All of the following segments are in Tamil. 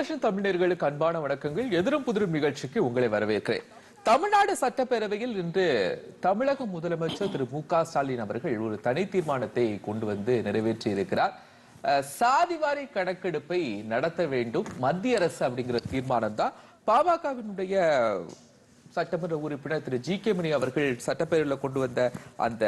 தூர்தர்ஷன் தமிழர்களுக்கு அன்பான வணக்கங்கள். எதிரும் புதிரும் நிகழ்ச்சிக்கு உங்களை வரவேற்கிறேன். தமிழ்நாடு சட்டப்பேரவையில் இன்று தமிழக முதலமைச்சர் திரு மு க ஸ்டாலின் அவர்கள் ஒரு தனி தீர்மானத்தை கொண்டு வந்து நிறைவேற்றி இருக்கிறார் சாதிவாரி கணக்கெடுப்பை நடத்த வேண்டும். மத்திய அரசு அப்படிங்கிற தீர்மானம் தான் பாமகவினுடைய சட்டமன்ற உறுப்பினர் திரு ஜி கே மணி அவர்கள் சட்டப்பேரவையில் கொண்டு வந்த அந்த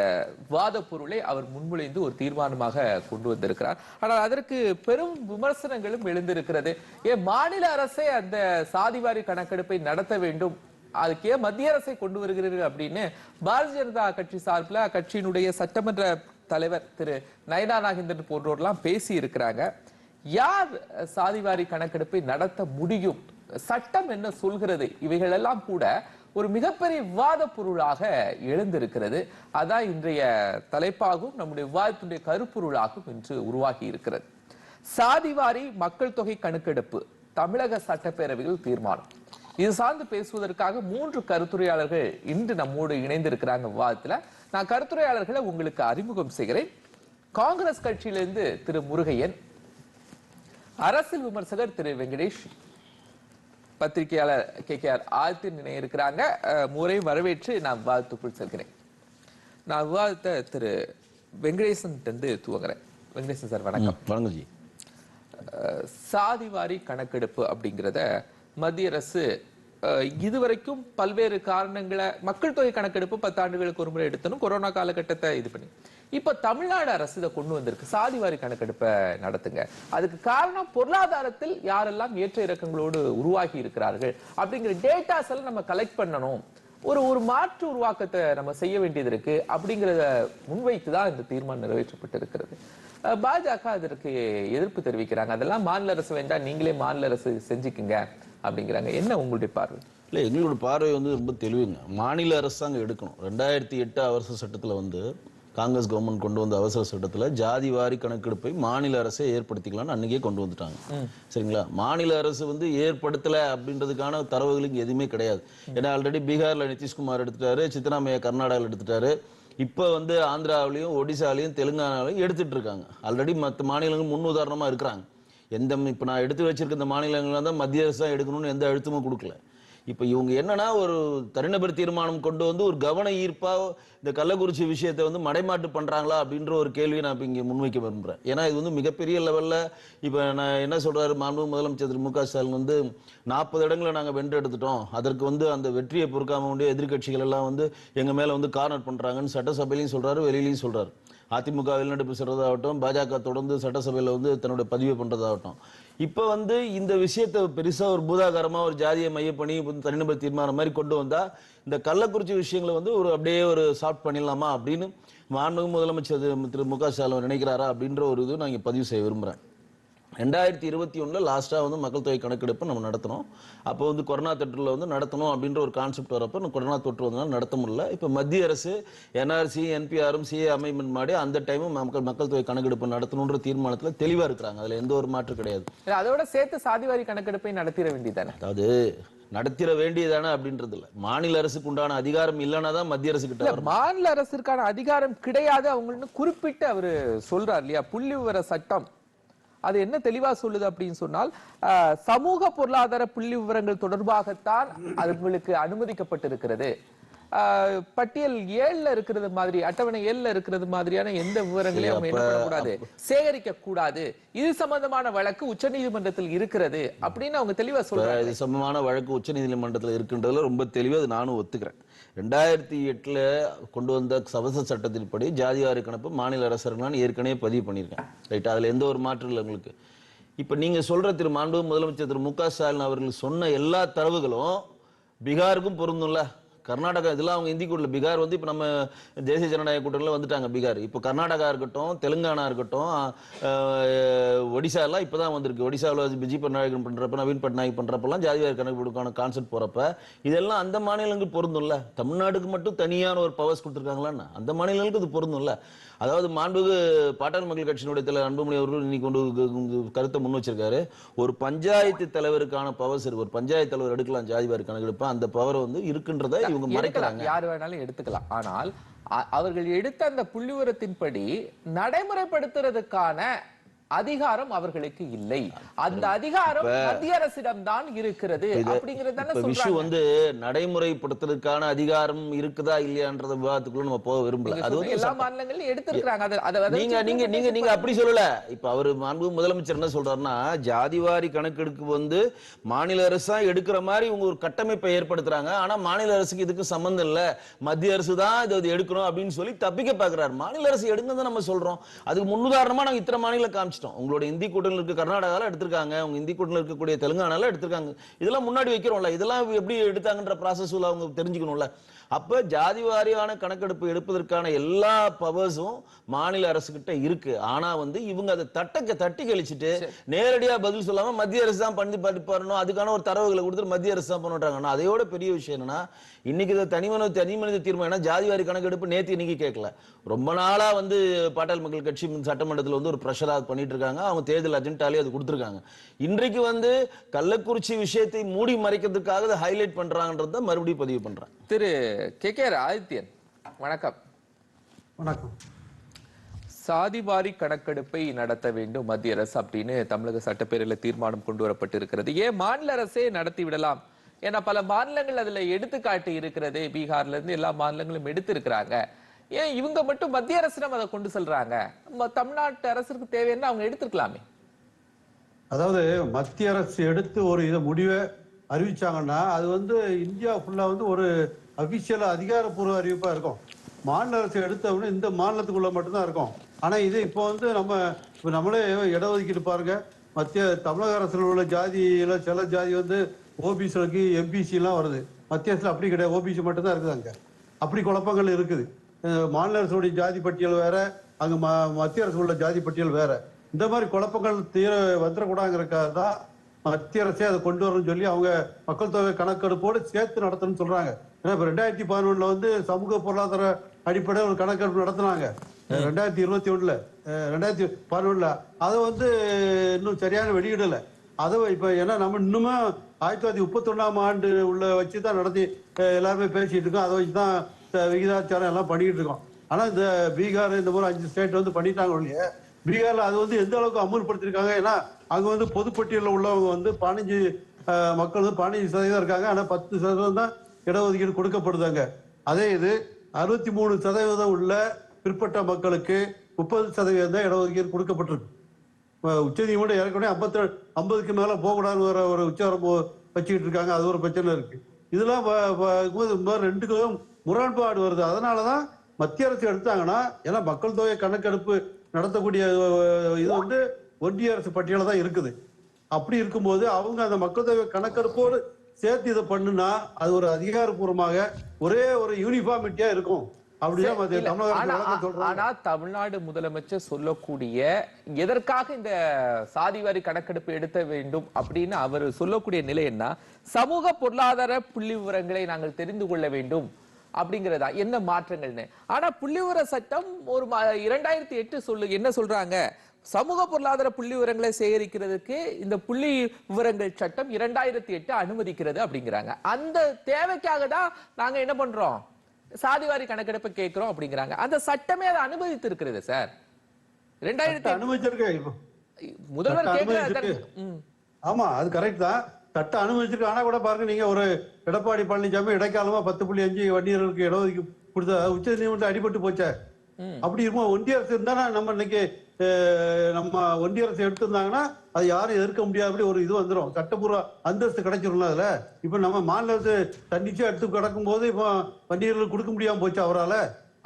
வாத பொருளை அவர் முன்மொழிந்து ஒரு தீர்மானமாக கொண்டு வந்திருக்கிறார். ஆனால் அதற்கு பெரும் விமர்சனங்களும் எழுந்திருக்கிறது. ஏன் மாநில அரசே அந்த சாதிவாரி கணக்கெடுப்பை நடத்த வேண்டும்? அதுக்கே மத்திய அரசை கொண்டு வருகிறீர்கள் அப்படின்னு பாரதிய ஜனதா கட்சி சார்பில் அக்கட்சியினுடைய சட்டமன்ற தலைவர் திரு நயனா நாகேந்திரன் போன்றோர்லாம் பேசி இருக்கிறாங்க யார் சாதிவாரி கணக்கெடுப்பை நடத்த முடியும்? சட்டம் என்ன சொல்கிறது? இவைகள் எல்லாம் கூட ஒரு மிகப்பெரிய விவாத பொருளாக எழுந்திருக்கிறது. அதான் இன்றைய தலைப்பாகவும் நம்முடைய விவாதத்துடைய கருப்பொருளாகவும் இன்று உருவாகி இருக்கிறது. சாதிவாரி மக்கள் தொகை கணக்கெடுப்பு தமிழக சட்டப்பேரவையில் தீர்மானம். இது சார்ந்து பேசுவதற்காக மூன்று கருத்துரையாளர்கள் இன்று நம்மோடு இணைந்திருக்கிறாங்க விவாதத்துல. நான் கருத்துரையாளர்களை உங்களுக்கு அறிமுகம் செய்கிறேன். காங்கிரஸ் கட்சியிலிருந்து திரு முருகையன் அரசியல் விமர்சகர் திரு வெங்கடேஷ் பத்திரிகையாளர் கே. கே. ஆர். ஆழ்த்தின் இணைய இருக்கிறாங்க. முறை வரவேற்று நான் விவாதத்துக்குள் செல்கிறேன். நான் விவாதத்தை திரு வெங்கடேசன் இருந்து துவங்குறேன். வெங்கடேசன் சார் வணக்கம். வணக்கம் ஜி. சாதிவாரி கணக்கெடுப்பு அப்படிங்கிறத மத்திய அரசு இதுவரைக்கும் பல்வேறு காரணங்களை மக்கள் தொகை கணக்கெடுப்பு பத்தாண்டுகளுக்கு ஒரு முறை எடுத்தனும் கொரோனா காலகட்டத்தை இது பண்ணி. இப்ப தமிழ்நாடு அரசு இதை கொண்டு வந்திருக்கு. சாதிவாரி கணக்கெடுப்பை நடத்துங்க. அதுக்கு காரணம் பொருளாதாரத்தில் யாரெல்லாம் ஏற்ற இறக்கங்களோடு உருவாகி இருக்கிறார்கள் அப்படிங்கிற டேட்டாஸ் எல்லாம் நம்ம கலெக்ட் பண்ணணும். ஒரு ஒரு மாற்று உருவாக்கத்தை நம்ம செய்ய வேண்டியது இருக்கு அப்படிங்கிறத முன்வைத்து தான் இந்த தீர்மானம் நிறைவேற்றப்பட்டிருக்கிறது. பாஜக அதற்கு எதிர்ப்பு தெரிவிக்கிறாங்க. அதெல்லாம் மாநில அரசு வேண்டாம் நீங்களே மாநில அரசு செஞ்சுக்குங்க அப்படிங்கிறாங்க. என்ன உங்களுடைய பார்வை? இல்லை எங்களோட பார்வை வந்து ரொம்ப தெளிவுங்க. மாநில அரசாங்கம் எடுக்கணும். ரெண்டாயிரத்தி எட்டு அவசர சட்டத்தில் வந்து காங்கிரஸ் கவர்மெண்ட் கொண்டு வந்த அவசர சட்டத்தில் ஜாதி வாரி கணக்கெடுப்பை மாநில அரசே ஏற்படுத்திக்கலாம்னு அன்னைக்கே கொண்டு வந்துட்டாங்க. சரிங்களா? மாநில அரசு வந்து ஏற்படுத்தலை அப்படின்றதுக்கான தரவுகள் இங்கே எதுவுமே கிடையாது. ஏன்னா ஆல்ரெடி பீகார்ல நிதிஷ்குமார் எடுத்துட்டாரு சித்தராமையா கர்நாடகாவில் எடுத்துட்டாரு. இப்போ வந்து ஆந்திராவிலையும் ஒடிசாலையும் தெலுங்கானாவிலையும் எடுத்துட்டு இருக்காங்க. ஆல்ரெடி மற்ற மாநிலங்கள் முன் உதாரணமா இருக்கிறாங்க. எந்த இப்போ நான் எடுத்து வச்சிருக்க இந்த மாநிலங்கள்ல தான் மத்திய அரசு தான் எடுக்கணும்னு எந்த அழுத்தமும் கொடுக்கல. இப்போ இவங்க என்னன்னா ஒரு தனிநபர் தீர்மானம் கொண்டு வந்து ஒரு கவன ஈர்ப்பாக இந்த கள்ளக்குறிச்சி விஷயத்தை வந்து மடைமாட்டு பண்ணுறாங்களா அப்படின்ற ஒரு கேள்வியை நான் இப்போ இங்கே முன்வைக்க விரும்புகிறேன் ஏன்னா இது வந்து மிகப்பெரிய லெவலில் இப்போ நான் என்ன சொல்கிறாரு மாண்பு முதலமைச்சர் திரு மு க ஸ்டாலின் வந்து நாற்பது இடங்களை நாங்கள் வென்றெடுத்துட்டோம் அதற்கு வந்து அந்த வெற்றியை பொறுக்காம வேண்டிய எதிர்க்கட்சிகள் எல்லாம் வந்து எங்கள் மேலே வந்து கார்னர் பண்ணுறாங்கன்னு சட்டசபையிலையும் சொல்கிறாரு வெளியிலையும் சொல்கிறாரு அதிமுக வெளிநடப்பு செய்கிறதாகட்டும் பாஜக தொடர்ந்து சட்டசபையில் வந்து தன்னுடைய பதிவு பண்ணுறதாகட்டும் இப்போ வந்து இந்த விஷயத்தை பெருசாக ஒரு பூதாகரமாக ஒரு ஜாதியை மையப்பணி தனிநபர் தீர்மானம் மாதிரி கொண்டு வந்தால் இந்த கள்ளக்குறிச்சி விஷயங்களை வந்து ஒரு அப்படியே ஒரு சால்வ் பண்ணிடலாமா அப்படின்னு மாண்புமிகு முதலமைச்சர் திரு- மு க ஸ்டாலின் நினைக்கிறாரா அப்படின்ற ஒரு இது நான் இங்கே பதிவு செய்ய விரும்புகிறேன் ரெண்டாயிரத்தி இருபத்தி ஒண்ணுல லாஸ்டா வந்து மக்கள் தொகை கணக்கெடுப்பு நம்ம நடத்தணும் அப்போ வந்து கொரோனா தொற்றுல வந்து நடத்தணும் அப்படின்ற ஒரு கான்செப்ட் வரப்ப கொரோனா தொற்று வந்தனால நடத்த முடியல. இப்போ மத்திய அரசு என்ஆர்சி என்பிஆரும் சிஏ அமைமெண்ட் மாதிரி அந்த டைமும் மக்கள் மக்கள் தொகை கணக்கெடுப்பு நடத்தணுன்ற தீர்மானத்துல தெளிவா இருக்கிறாங்க. அதுல எந்த ஒரு மாற்று கிடையாது. அதோட சேர்த்து சாதிவாரி கணக்கெடுப்பை நடத்திட வேண்டியதானே அதாவது நடத்திட வேண்டியதானே அப்படின்றது இல்ல. மாநில அரசுக்கு உண்டான அதிகாரம் இல்லைன்னா தான் மத்திய அரசு கிட்ட. மாநில அரசிற்கான அதிகாரம் கிடையாது. அவங்கன்னு குறிப்பிட்டு அவரு சொல்றார் இல்லையா? புள்ளி விவர சட்டம் அது என்ன தெளிவா சொல்லுது அப்படின்னு சொன்னால் சமூக பொருளாதார புள்ளி விவரங்கள் தொடர்பாகத்தான் அதுங்களுக்கு அனுமதிக்கப்பட்டிருக்கிறது. பட்டியல் ஏழுல இருக்கிறது மாதிரி அட்டவணை ஏழுல இருக்கிறது மாதிரியான எந்த விவரங்களையும் அவங்க என்ன பண்ணக்கூடாது சேகரிக்க கூடாது இது சம்பந்தமான வழக்கு உச்சநீதிமன்றத்தில் இருக்கிறது அப்படின்னு அவங்க தெளிவா சொல்றாங்க. இது சமமான வழக்கு உச்சநீதிமன்றத்தில் இருக்கின்றதுல ரொம்ப தெளிவா அது நானும் ஒத்துக்கிறேன். ரெண்டாயிரத்தி எட்டில் கொண்டு வந்த சவச சட்டத்தின்படி ஜாதிவாரி கணப்பு மாநில அரசர்களான ஏற்கனவே பதிவு பண்ணியிருக்கேன். ரைட் அதில் எந்த ஒரு மாற்றம் இல்லை உங்களுக்கு. இப்போ நீங்கள் சொல்கிற திரு மாண்பு முதலமைச்சர் திரு மு க ஸ்டாலின் அவர்கள் சொன்ன எல்லா தரவுகளும் பீகாருக்கும் பொருந்தும்ல. கர்நாடகா இதெல்லாம் அவங்க இந்தி கூட்டல பீகார் வந்து இப்போ நம்ம தேசிய ஜனநாயக கூட்டணியில் வந்துட்டாங்க பீகார். இப்போ கர்நாடகா இருக்கட்டும் தெலுங்கானா இருக்கட்டும் ஒடிசாலாம் இப்போ தான் வந்திருக்கு. ஒடிசாவில் பிஜி பட்நாயகன் பண்ணுறப்ப நவீன் பட்நாயக் பண்ணுறப்பெல்லாம் ஜாதிவாரி கணக்கெடுப்புக்கான கான்செப்ட் போகிறப்ப இதெல்லாம் அந்த மாநிலங்களுக்கு பொருந்தும்ல? தமிழ்நாடுக்கு மட்டும் தனியான ஒரு பவர்ஸ் கொடுத்துருக்காங்களான்னு? அந்த மாநிலங்களுக்கு இது பொருந்தும்ல? அதாவது மாண்புகு பாட்டாளி மக்கள் கட்சியினுடைய தலைவர் அன்புமணி அவர்கள் இன்னைக்கு கொண்டு கருத்தை முன் வச்சிருக்காரு. ஒரு பஞ்சாயத்து தலைவருக்கான பவர்ஸ் இருக்கு. ஒரு பஞ்சாயத்து தலைவர் எடுக்கலாம் ஜாதிவாரி கணக்கெடுப்பு. அந்த பவர் வந்து இருக்குன்றதை இவங்க மறைக்கிறாங்க. யார் வேணாலும் எடுத்துக்கலாம். ஆனால் அவர்கள் எடுத்த அந்த புள்ளிவிவரத்தின்படி நடைமுறைப்படுத்துறதுக்கான அதிகாரம் அவர்களுக்கு இல்லை. அந்த அதிகாரம் மத்திய அரசிடம் தான் இருக்கிறது அப்படிங்கறது தானே இப்ப விஷு சொல்றாங்க. வந்து நடைமுறைப்படுத்துறதுக்கான அதிகாரம் இருக்குதா இல்லையான்றத விவாதத்துக்குள்ள நம்ம போக விரும்பல. அது வந்து எல்லா அதை அதை நீங்க நீங்க நீங்க நீங்க அப்படி சொல்லல. இப்ப அவரு மாண்பு முதலமைச்சர் என்ன சொல்றாருன்னா ஜாதிவாரி கணக்கெடுப்பு வந்து மாநில அரசா எடுக்கிற மாதிரி இவங்க ஒரு கட்டமைப்பை ஏற்படுத்துறாங்க. ஆனா மாநில அரசுக்கு இதுக்கு சம்பந்தம் இல்ல. மத்திய அரசு தான் இது எடுக்கணும் அப்படின்னு சொல்லி தப்பிக்க பாக்குறாரு மாநில அரசு எடுங்க தான் நம்ம சொல்றோம். அதுக்கு முன்னுதாரணமா நாங்க இத்தனை மாநிலம் கஷ்டம். உங்களோட இந்தி கூட்டணியில் இருக்க கர்நாடகாவில் எடுத்திருக்காங்க. உங்க இந்தி கூட்டணியில் இருக்கக்கூடிய தெலுங்கானால எடுத்திருக்காங்க. இதெல்லாம் முன்னாடி வைக்கிறோம்ல. இதெல்லாம் எப்படி எடுத்தாங்கன்ற ப்ராசஸ் அவங்க தெரிஞ்சுக்கணும்ல. அப்ப ஜாதி வாரியான கணக்கெடுப்பு எடுப்பதற்கான எல்லா பவர்ஸும் மாநில அரசு கிட்ட இருக்கு. ஆனா வந்து இவங்க அதை தட்டக்க தட்டி கழிச்சிட்டு நேரடியா பதில் சொல்லாம மத்திய அரசு தான் பண்ணி பண்ணணும் அதுக்கான ஒரு தரவுகளை கொடுத்துட்டு மத்திய அரசு தான் பண்ணுறாங்க ஆனா அதையோட பெரிய விஷயம் என்னன்னா இன்னைக்கு இதை தனி மனித தனி மனித தீர்மானம் ஜாதி வாரி கணக்கெடுப்பு நேத்து இன்னைக்கு கேட்கல. ரொம்ப நாளா வந்து பாட்டாளி மக்கள் கட்சி சட்டமன்றத்துல வந்து ஒரு ப்ரெஷரா பண்ணிட்டு இருக்காங்க. அவங்க தேர்தல் அஜெண்டாலே அது கொடுத்துருக்காங்க. இன்றைக்கு வந்து கள்ளக்குறிச்சி விஷயத்தை மூடி மறைக்கிறதுக்காக ஹைலைட் பண்றாங்கன்றத மறுபடியும் பதிவு பண்றேன். திரு கே கே ஆதித்யன் வணக்கம். வணக்கம். சாதிவாரி கணக்கெடுப்பை நடத்த வேண்டும் மத்திய அரசு அப்படின்னு தமிழக சட்டப்பேரவையில தீர்மானம் கொண்டு வரப்பட்டிருக்கிறது. ஏன் மாநில அரசே நடத்தி விடலாம்? ஏன்னா பல மாநிலங்கள் அதுல எடுத்துக்காட்டு இருக்கிறது. பீகார்ல இருந்து எல்லா மாநிலங்களும் எடுத்திருக்கிறாங்க. ஏன் இவங்க மட்டும் மத்திய அரசிடம் அதை கொண்டு செல்றாங்க? நம்ம தமிழ்நாட்டு அரசுக்கு தேவைன்னா அவங்க எடுத்திருக்கலாமே. அதாவது மத்திய அரசு எடுத்து ஒரு இதை முடிவை அறிவிச்சாங்கன்னா அது வந்து இந்தியா ஃபுல்லா வந்து ஒரு அபிஷியல் அதிகாரப்பூர்வ அறிவிப்பா இருக்கும். மாநில அரசு எடுத்தவுடனே இந்த மாநிலத்துக்குள்ள மட்டும்தான் இருக்கும். ஆனா இது இப்போ வந்து நம்ம இப்போ நம்மளே இடஒதுக்கீடு பாருங்க. மத்திய தமிழக அரசுல உள்ள ஜாதியில் சில ஜாதி வந்து ஓபிசிக்கு எம்பிசி எல்லாம் வருது. மத்திய அரசுல அப்படி கிடையாது. ஓபிசி மட்டும்தான் இருக்குது அங்க. அப்படி குழப்பங்கள் இருக்குது. மாநில அரசுடைய ஜாதி பட்டியல் வேற அங்க ம- மத்திய அரசு உள்ள ஜாதி பட்டியல் வேற. இந்த மாதிரி குழப்பங்கள் தீர வந்துடக்கூடாங்கிறக்காக தான் மத்திய அரசே அதை கொண்டு வரணும்னு சொல்லி அவங்க மக்கள் தொகை கணக்கெடுப்போடு சேர்த்து நடத்தணும்னு சொல்றாங்க. ஏன்னா இப்ப ரெண்டாயிரத்தி பதினொன்னுல வந்து சமூக பொருளாதார அடிப்படையில் ஒரு கணக்கெடுப்பு நடத்தினாங்க. ரெண்டாயிரத்தி இருபத்தி ஒண்ணுல ரெண்டாயிரத்தி பதினொன்னுல. அதை வந்து இன்னும் சரியான வெளியிடல. அதை இப்ப ஏன்னா நம்ம இன்னுமே ஆயிரத்தி தொள்ளாயிரத்தி முப்பத்தொன்னாம் ஆண்டு உள்ள வச்சு தான் நடத்தி எல்லாருமே பேசிட்டு இருக்கோம். அதை வச்சு தான் விகிதாச்சாரம் எல்லாம் பண்ணிட்டு இருக்கோம். ஆனா இந்த பீகார் இந்த மாதிரி அஞ்சு ஸ்டேட் வந்து பண்ணிட்டாங்க ஒழிய பீகார்ல அது வந்து எந்த அளவுக்கு அமுல்படுத்திருக்காங்க? ஏன்னா அங்க வந்து பொதுப்பட்டியலில் உள்ளவங்க வந்து பதினஞ்சு மக்கள் வந்து பதினஞ்சு சதவீதம் இருக்காங்க. ஆனா பத்து சதவீதம் தான் இடஒதுக்கீடு கொடுக்கப்படுதாங்க அதே இது அறுபத்தி மூணு சதவீதம் உள்ள பிற்பட்ட மக்களுக்கு முப்பது சதவீதம் தான் இடஒதுக்கீடு கொடுக்கப்பட்டிருக்கு. உச்ச நீதிமன்றம் ஏற்கனவே ஐம்பத்தி ஐம்பதுக்கு மேல போகக்கூடாதுங்கிற ஒரு உச்சாரம் வச்சுக்கிட்டு இருக்காங்க. அது ஒரு பிரச்சனை இருக்கு. இதெல்லாம் வ- ரெண்டுக்கும் முரண்பாடு வருது. அதனாலதான் மத்திய அரசு எடுத்தாங்கன்னா ஏன்னா மக்கள் தொகை கணக்கெடுப்பு நடத்தக்கூடிய இது வந்து ஒன்றிய அரசு பட்டியல தான் இருக்குது. அப்படி இருக்கும்போது அவங்க அந்த மக்கள் தொகை கணக்கெடுப்போடு சேர்த்து இதை பண்ணுனா அது ஒரு அதிகாரப்பூர்வமாக ஒரே ஒரு யூனிஃபார்மிட்டியா இருக்கும். ஆனா தமிழ்நாடு முதலமைச்சர் சொல்லக்கூடிய எதற்காக இந்த சாதிவாரி கணக்கெடுப்பு எடுத்த வேண்டும் அப்படின்னு அவர் சொல்லக்கூடிய நிலை என்ன? சமூக பொருளாதார புள்ளி விவரங்களை நாங்கள் தெரிந்து கொள்ள வேண்டும். அப்படிங்கிறதா? என்ன மாற்றங்கள்னு? ஆனா புள்ளி விவர சட்டம் ஒரு இரண்டாயிரத்தி எட்டு சொல்லு என்ன சொல்றாங்க? சமூக பொருளாதார புள்ளி விவரங்களை சேகரிக்கிறதுக்கு இந்த புள்ளி விவரங்கள் சட்டம் இரண்டாயிரத்தி எட்டு அனுமதிக்கிறது அப்படிங்கிறாங்க. அந்த தேவைக்காக தான் நாங்க என்ன பண்றோம்? சாதிவாரி கணக்கெடுப்பு கேட்கிறோம் அப்படிங்கிறாங்க. அந்த சட்டமே அதை அனுமதித்து இருக்கிறது சார் ரெண்டாயிரத்தி முதல்வர் சட்டம் கேட்கிற அனுமதிச்சிருக்கு. ஆமா அது கரெக்ட் தான். சட்டம் அனுமதிச்சிருக்கு ஆனா கூட பாருங்க நீங்க ஒரு எடப்பாடி பழனிசாமி இடைக்காலமா பத்து புள்ளி அஞ்சு வன்னியர்களுக்கு இடஒதுக்கி கொடுத்த உச்ச நீதிமன்றம் அடிபட்டு போச்சே. அப்படி இருக்கும் ஒன்றிய அரசு இருந்தா நம்ம இன்னைக்கு நம்ம ஒன்றிய அரசு எடுத்திருந்தாங்கன்னா அது யாரும் எதிர்க்க முடியாதபடி ஒரு இது வந்துடும் சட்டப்பூர்வ அந்தஸ்து கிடைச்சிரும்ல அதுல. இப்ப நம்ம மாநில அரசு தன்னிச்சையா எடுத்து கிடக்கும் போது இப்போ வன்னியர்களுக்கு கொடுக்க முடியாம போச்சு அவரால.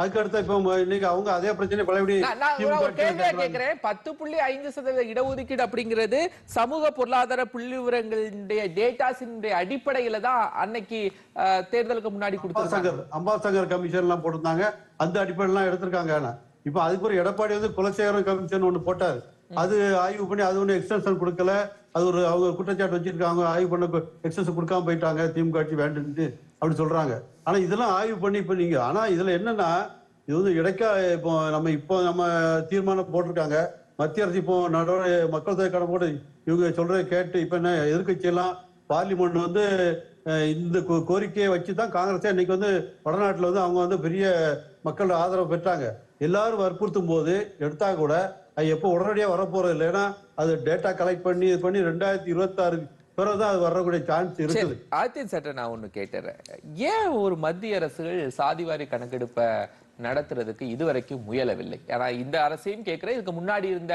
அதுக்கு அடுத்த இப்ப இன்னைக்கு அவங்க அதே பிரச்சனை பழையபடி கேட்கறாங்க. கேட்கிறேன் பத்து புள்ளி ஐந்து சதவீத இடஒதுக்கீடு அப்படிங்கிறது சமூக பொருளாதார புள்ளி விவரங்களுடைய டேட்டாஸினுடைய அடிப்படையில தான் அன்னைக்கு தேர்தலுக்கு முன்னாடி கொடுத்திருக்காங்க அம்பாசங்கர் கமிஷன் எல்லாம் போட்டிருந்தாங்க. அந்த அடிப்படையில் எல்லாம் எடுத்திருக்காங்க இப்ப அதுக்கு ஒரு எடப்பாடி வந்து குலசேகரன் கமிஷன் ஒண்ணு போட்டாரு. அது ஆய்வு பண்ணி அது ஒண்ணு எக்ஸ்டென்ஷன் கொடுக்கல. அது ஒரு அவங்க குற்றச்சாட்டு வச்சிருக்காங்க. ஆய்வு பண்ண எக்ஸ்டென்ஷன் கொடுக்காம போயிட்டாங்க. திமுக ஆட்சி வேண்டுன்ட்டு அப்படி சொல்றாங்க. ஆனா இதெல்லாம் ஆய்வு பண்ணி இப்ப நீங்க ஆனா இதுல என்னன்னா இது வந்து இடைக்கா இப்போ நம்ம இப்போ நம்ம தீர்மானம் போட்டிருக்காங்க. மத்திய அரசு இப்போ நடவடிக்கை மக்கள் தொகை கணக்கோடு இவங்க சொல்கிறத கேட்டு இப்ப என்ன எதிர்கட்சியெல்லாம் பார்லிமெண்ட் வந்து இந்த கோ- கோரிக்கையை வச்சு தான் காங்கிரஸே இன்னைக்கு வந்து வடநாட்டில் வந்து அவங்க வந்து பெரிய மக்கள் ஆதரவு பெற்றாங்க. எல்லாரும் வற்புறுத்தும் போது எடுத்தா கூட அது எப்போ உடனடியாக வரப்போறது இல்லை. ஏன்னா அது டேட்டா கலெக்ட் பண்ணி இது பண்ணி ரெண்டாயிரத்தி இருபத்தாறு பிறகுதான் அது வரக்கூடிய சான்ஸ் இருக்குது. ஆதித்யன் சட்டை நான் ஒண்ணு கேட்டுறேன். ஏன் ஒரு மத்திய அரசுகள் சாதிவாரி கணக்கெடுப்பை நடத்துறதுக்கு இதுவரைக்கும் முயலவில்லை? ஏன்னா இந்த அரசையும் கேட்கிறேன் இதுக்கு முன்னாடி இருந்த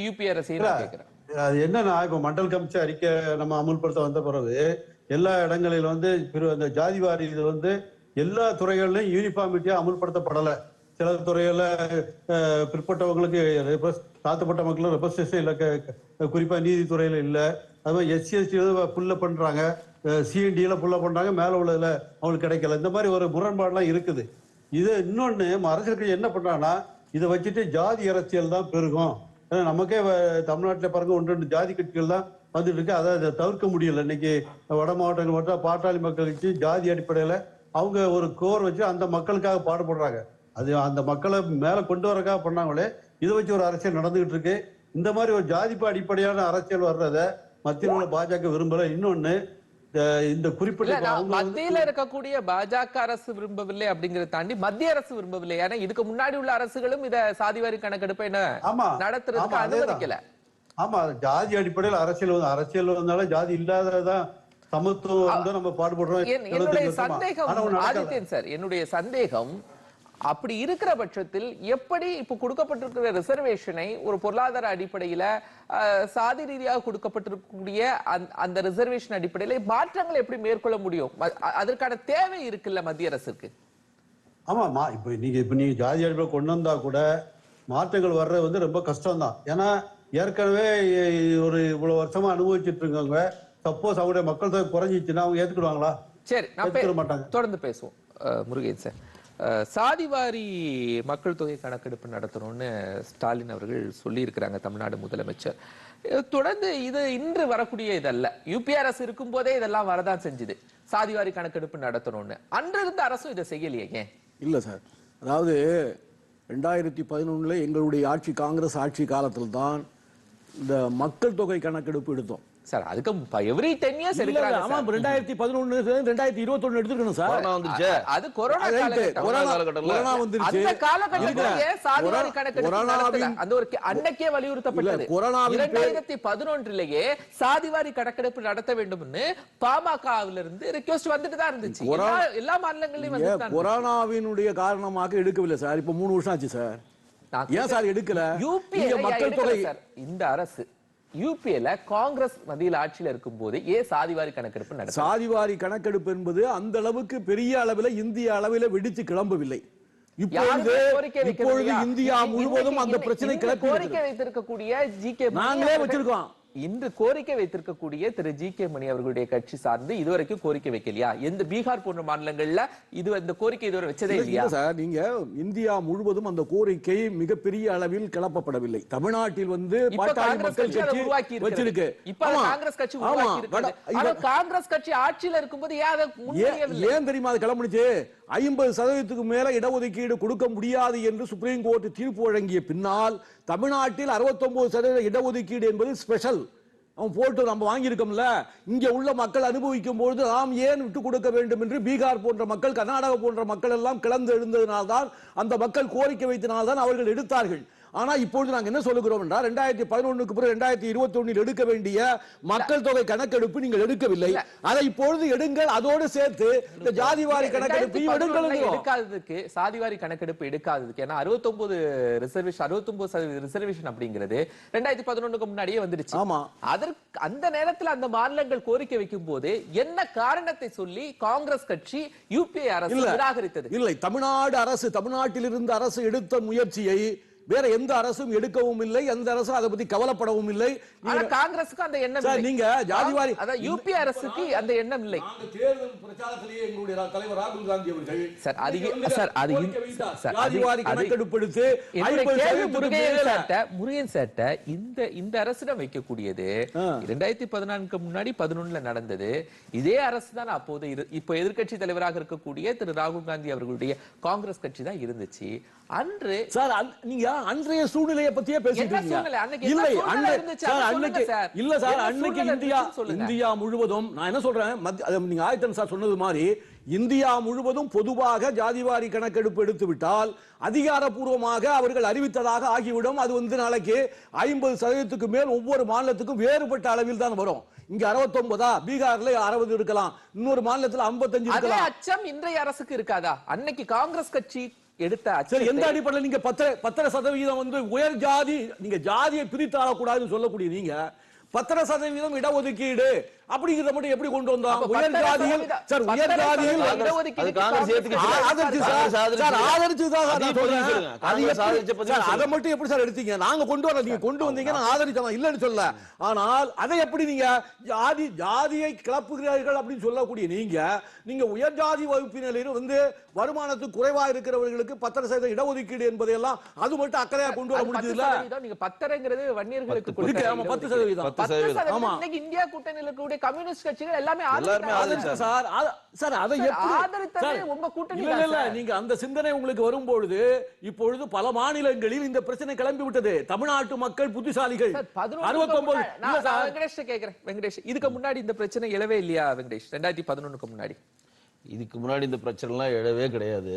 யூபி அரசையும் கேட்கிறேன். அது என்னன்னா இப்ப மண்டல் கமிச்சு அறிக்கை நம்ம அமுல்படுத்த வந்த பிறகு எல்லா இடங்களிலும் வந்து அந்த ஜாதிவாரி இது வந்து எல்லா துறைகளிலும் யூனிஃபார்மிட்டியா அமுல்படுத்தப்படலை. சில அஹ், பிற்பட்டவங்களுக்கு தாழ்த்தப்பட்ட மக்களும் ரெப்ரஸன்டேஷன் இல்லை குறிப்பா நீதித்துறையில இல்ல. அது மாதிரி எஸ்சி எஸ்டி புல்ல பண்ணுறாங்க சிஎன்டியில் புல்ல பண்ணுறாங்க மேலே உள்ளதில் அவங்களுக்கு கிடைக்கல. இந்த மாதிரி ஒரு முரண்பாடெலாம் இருக்குது. இது இன்னொன்று அரசியல் கட்சி என்ன பண்ணுறாங்கன்னா இதை வச்சுட்டு ஜாதி அரசியல் தான் பெருகும். ஏன்னா நமக்கே வ- தமிழ்நாட்டுல பாருங்க ஒன்று ரெண்டு ஜாதி கட்சிகள் தான் வந்துட்டு இருக்கு. அதை அதை தவிர்க்க முடியல. இன்னைக்கு வட மாவட்டங்கள் மட்டும் பாட்டாளி மக்கள் கட்சி ஜாதி அடிப்படையில் அவங்க ஒரு கோர் வச்சு அந்த மக்களுக்காக பாடுபடுறாங்க. அது அந்த மக்களை மேலே கொண்டு வரக்காக பண்ணாங்களே இதை வச்சு ஒரு அரசியல் நடந்துகிட்டு இருக்கு. இந்த மாதிரி ஒரு ஜாதிப்பு அடிப்படையான அரசியல் வர்றதை மத்தியில் உள்ள பாஜக விரும்பல இன்னொன்னு இந்த- குறிப்பிட்ட மத்தியில இருக்கக்கூடிய பாஜக அரசு விரும்பவில்லை அப்படிங்கறத தாண்டி மத்திய அரசு விரும்பவில்லை ஏன்னா இதுக்கு முன்னாடி உள்ள அரசுகளும் இத சாதிவாரி கணக்கெடுப்பை நடத்துறதுக்கு. அனுமதிக்கல ஆமா ஜாதி அடிப்படையில் அரசியல் வந்து அரசியல் வந்தாலும் ஜாதி இல்லாததான் சமத்துவம் வந்து நம்ம பாடுபடுறோம் என்- என்னுடைய 75 வருஷமா. சந்தேகம். ஆதித்யன் சார் என்னுடைய சந்தேகம் அப்படி இருக்கிற பட்சத்தில் எப்படி இப்ப கொடுக்கப்பட்டிருக்கிற ரிசர்வேஷனை ஒரு பொருளாதார அடிப்படையில சாதி ரீதியாக கொடுக்கப்பட்டிருக்கக்கூடிய அந்த- அந்த ரிசர்வேஷன் அடிப்படையில மாற்றங்களை எப்படி மேற்கொள்ள முடியும்? அதற்கான தேவை இருக்குல்ல மத்திய அரசுக்கு? ஆமா மா இப்ப நீங்க இப்ப நீங்க ஜாதி அடிப்படையில் கொண்டு வந்தா கூட மாற்றங்கள் வர்றது வந்து ரொம்ப கஷ்டம் தான் ஏன்னா ஏற்கனவே ஒரு இவ்வளவு வருஷமா அனுபவிச்சுட்டு இருக்கவங்க சப்போஸ் அவங்களுடைய மக்கள் தொகை குறைஞ்சிச்சுன்னா அவங்க ஏத்துக்கிடுவாங்களா? சரி நான் மாட்டாங்க. தொடர்ந்து பேசுவோம். அஹ், முருகன் சார் சாதிவாரி மக்கள் தொகை கணக்கெடுப்பு நடத்தணும்னு ஸ்டாலின் அவர்கள் சொல்லியிருக்கிறாங்க தமிழ்நாடு முதலமைச்சர். தொடர்ந்து இது இன்று வரக்கூடிய இதல்ல. யூபி அரசு இருக்கும் போதே இதெல்லாம் வரதான் செஞ்சுது. சாதிவாரி கணக்கெடுப்பு நடத்தணும்னு. அன்றிருந்த அரசும் இதை செய்யலையே இல்லை சார். அதாவது ரெண்டாயிரத்தி பதினொன்றில் எங்களுடைய ஆட்சி காங்கிரஸ் ஆட்சி காலத்தில் தான் இந்த மக்கள் தொகை கணக்கெடுப்பு எடுத்தோம். சார் அதுக்கு எவ்ரி டென் இயர்ஸ் எடுக்கிறாங்க ஆமா. ரெண்டாயிரத்தி பதினொன்னு ரெண்டாயிரத்தி இருபத்தொன்னு எடுத்துருக்கணும் சார். கொரோனா வந்துருச்சே. அது கொரோனா. காலகட்டம். கொரோனா. கொரோனா வந்துருச்சு. அந்த காலகட்டத்திலேயே இல்ல, சாதிவாரி கொரோனா- கணக்கெடுப்பு. அந்த ஒரு அன்னைக்கே வலியுறுத்தப்பட்டது. பேர்- இரண்டாயிரத்தி பதினொன்றிலேயே சாதிவாரி கணக்கெடுப்பு நடத்த வேண்டும்னு பாமகவில இருந்து ரிக்வெஸ்ட் வந்துட்டு தான் இருந்துச்சு. கொரோனா- எல்லா- நீங்க வந்து கொரோனாவினுடைய காரணமாக எடுக்கவில்லை சார். இப்ப மூணு வருஷம் ஆச்சு சார். ஏன் சார் எடுக்கல? நீங்க மக்கள் தொகை இந்த அரசு யூபிஏல காங்கிரஸ் மத்தியில் ஆட்சியில இருக்கும் போது ஏன் சாதிவாரி கணக்கெடுப்பு சாதிவாரி கணக்கெடுப்பு என்பது அந்த அளவுக்கு பெரிய அளவில் இந்திய அளவில் வெடிச்சு கிளம்பவில்லை. இப்பொழுது இப்பொழுது இந்தியா முழுவதும் அந்த பிரச்சனை கோரிக்கை வைத்திருக்கக்கூடிய ஜி கே நாங்களே வச்சிருக்கோம். இன்று கோரிக்கை வைத்திருக்கக்கூடிய திரு ஜி கே மணி அவர்களுடைய கட்சி சார்ந்து இதுவரைக்கும் கோரிக்கை வைக்கலையா? எந்த பீகார் போன்ற மாநிலங்கள்ல இது இந்த கோரிக்கை இதுவரை வச்சதே இல்ல, இல்லையா? இல்ல சார் நீங்க இந்தியா முழுவதும் அந்த கோரிக்கை மிகப்பெரிய அளவில் கிளப்பப்படவில்லை. தமிழ்நாட்டில் வந்து பாட்டாளி மக்கள் கட்சி உருவாக்கி வச்சிருக்கு. இப்ப. காங்கிரஸ் கட்சி. உருவாக்கி காங்கிரஸ் கட்சி ஆட்சியில இருக்கும்போது ஏன் ஏன் தெரியுமா அது கிளம்புனுச்சு? ஐம்பது சதவீதத்துக்கு மேல இடஒதுக்கீடு கொடுக்க முடியாது என்று சுப்ரீம் கோர்ட் தீர்ப்பு வழங்கிய பின்னால் தமிழ்நாட்டில் 69% சதவீத இடஒதுக்கீடு என்பது ஸ்பெஷல். அவன் போட்டு நம்ம வாங்கியிருக்கோம்ல. இங்க உள்ள மக்கள் அனுபவிக்கும் பொழுது நாம் ஏன் விட்டு கொடுக்க வேண்டும் என்று பீகார் போன்ற மக்கள் கர்நாடகா போன்ற மக்கள் எல்லாம் கிளந்து எழுந்ததினால்தான் அந்த மக்கள் கோரிக்கை வைத்தனால்தான் அவர்கள் எடுத்தார்கள். ஆனா இப்பொழுது நாங்க என்ன சொல்லுகிறோம் என்றால் ரெண்டாயிரத்தி பதினொன்னுக்கு பிறகு ரெண்டாயிரத்தி இருபத்தி ஒன்னில் எடுக்க வேண்டிய மக்கள் தொகை கணக்கெடுப்பு நீங்கள் எடுக்கவில்லை. அதை இப்பொழுது எடுங்கள் அதோடு சேர்த்து இந்த ஜாதிவாரி கணக்கெடுப்பையும் எடுங்கள் 2011 என்கிறோம். எடுக்காததுக்கு சாதிவாரி கணக்கெடுப்பு எடுக்காததுக்கு ஏன்னா 69 ரிசர்வேஷன் 69 சதவீத ரிசர்வேஷன் அப்படிங்கிறது ரெண்டாயிரத்தி பதினொன்னுக்கு முன்னாடியே வந்துடுச்சு. ஆமா. அதற்கு அந்த நேரத்துல அந்த மாநிலங்கள் கோரிக்கை வைக்கும் போது என்ன காரணத்தை சொல்லி காங்கிரஸ் கட்சி யூபிஏ அரசு நிராகரித்தது? இல்லை தமிழ்நாடு அரசு தமிழ்நாட்டில் இருந்த அரசு எடுத்த முயற்சியை வேற எந்த அரசும் எடுக்கவும் இல்லை எந்த அரசும் அதை பத்தி கவலைப்படவும் இல்லை காங்கிரஸுக்கு அந்த எண்ணம் சார், இல்லை. நீங்க ஜாதிவாரி- அதான் யூபிஏ அரசுக்கு அந்த எண்ணம் இல்லை தேர்தல் பிரச்சாரத்திலேயே எங்களுடைய தலைவர் ராகுல் காந்தி அவர்கள் சார், அது சார், அது. சார், அது- ஜாதிவாரி கணக்கெடுப்பு எடுத்து என்னுடைய 50 கேள்வி சதவீதத்துக்கு முருகையன் மேல- சார்ட்ட முருகன் சார்ட்ட இந்த இந்த அரசிடம் வைக்கக்கூடியது. இரண்டாயிரத்தி பதினான்கு முன்னாடி பதினொன்னுல நடந்தது இதே அரசு தான் அப்போது இப்போ எதிர்க்கட்சி தலைவராக இருக்கக்கூடிய திரு ராகுல் காந்தி அவர்களுடைய காங்கிரஸ் கட்சி தான் இருந்துச்சு அன்று சார் நீங்க அன்றைய சூழ்நிலையை பத்தியே பேசிட்டு இருக்கீங்க. இல்லை? சார், அன்னைக்கு. இல்ல சார் இந்தியா. இந்தியா முழுவதும் நான் என்ன சொல்றேன் நீங்க ஆயத்தன் சார் சொன்னது மாதிரி இந்தியா முழுவதும் பொதுவாக ஜாதிவாரி கணக்கெடுப்பு எடுத்து விட்டால் அதிகாரப்பூர்வமாக அவர்கள் அறிவித்ததாக ஆகிவிடும் அது வந்து நாளைக்கு ஐம்பது சதவீதத்துக்கு மேல் ஒவ்வொரு மாநிலத்துக்கும் வேறுபட்ட அளவில் தான் வரும் இங்க 69 பீகார்ல அறுபது இருக்கலாம் இன்னொரு மாநிலத்துல 55 அதே இருக்கலாம் அச்சம் இன்றைய அரசுக்கு இருக்காதா அன்னைக்கு காங்கிரஸ் கட்சி எடுத்த சரி எந்த அடிப்படையில் நீங்க பத்தரை பத்தரை சதவீதம் வந்து உயர் ஜாதி நீங்க ஜாதியை பிரித்தாளக்கூடாதுன்னு சொல்லக்கூடிய நீங்க பத்தரை சதவீதம் இடஒதுக்கீடு. அப்படிங்கிறத மட்டும் எப்படி கொண்டு வந்தோம்? உயர் ஜாதியில் சதவீதம் சார் உயர் ஜாதியில் சதவீதம் அது. மட்டும் எப்படி சார் எடுத்தீங்க? நாங்க கொண்டு வர நீங்க கொண்டு வந்தீங்க நான் ஆதரிச்சேன் நான் இல்லைன்னு சொல்ல. ஆனால் அதை எப்படி நீங்க ஜாதி ஜாதியை கிளப்புகிறீர்கள் அப்படின்னு சொல்லக்கூடிய நீங்க நீங்க உயர் ஜாதி வகுப்பினரில் வந்து வருமானத்துக்கு குறைவா இருக்கிறவர்களுக்கு பத்தரை சதவீத இடஒதுக்கீடு என்பதையெல்லாம் அது மட்டும் அக்கறையா கொண்டு வர முடிஞ்சதுல சதவீதம் நீங்க பத்தரைங்கிறது வன்னியர்களுக்கு பத்து. சதவீதம். பத்து பத்து சதவீதம். சதவீதம் ஆமா. இன்னைக்கு இந்தியா கூட்டணியில் இருக்கக்கூடிய கம்யூனிஸ்ட் கட்சிகள் எல்லாமே எல்லாருமே ஆதரித்தாங்க. ஆதரிச்சாங்க. சார் அத- சார் அதை சார், எப்படி ஆதரித்தது சார், உங்க கூட்டணி இல்ல, இல்ல. நீங்க அந்த சிந்தனை உங்களுக்கு வரும்பொழுது இப்பொழுது பல மாநிலங்களில் இந்த பிரச்சனை கிளம்பி விட்டது தமிழ்நாட்டு மக்கள் புத்திசாலிகள் சார், 11 அறுபத்தொன்பது நான் வெங்கடேஷ்ட கேக்குறேன் வெங்கடேஷ் இதுக்கு முன்னாடி இந்த பிரச்சனை எழவே இல்லையா வெங்கடேஷ் ரெண்டாயிரத்தி பதினொன்னுக்கு முன்னாடி இதுக்கு முன்னாடி இந்த பிரச்சனை எல்லாம் எழவே கிடையாது.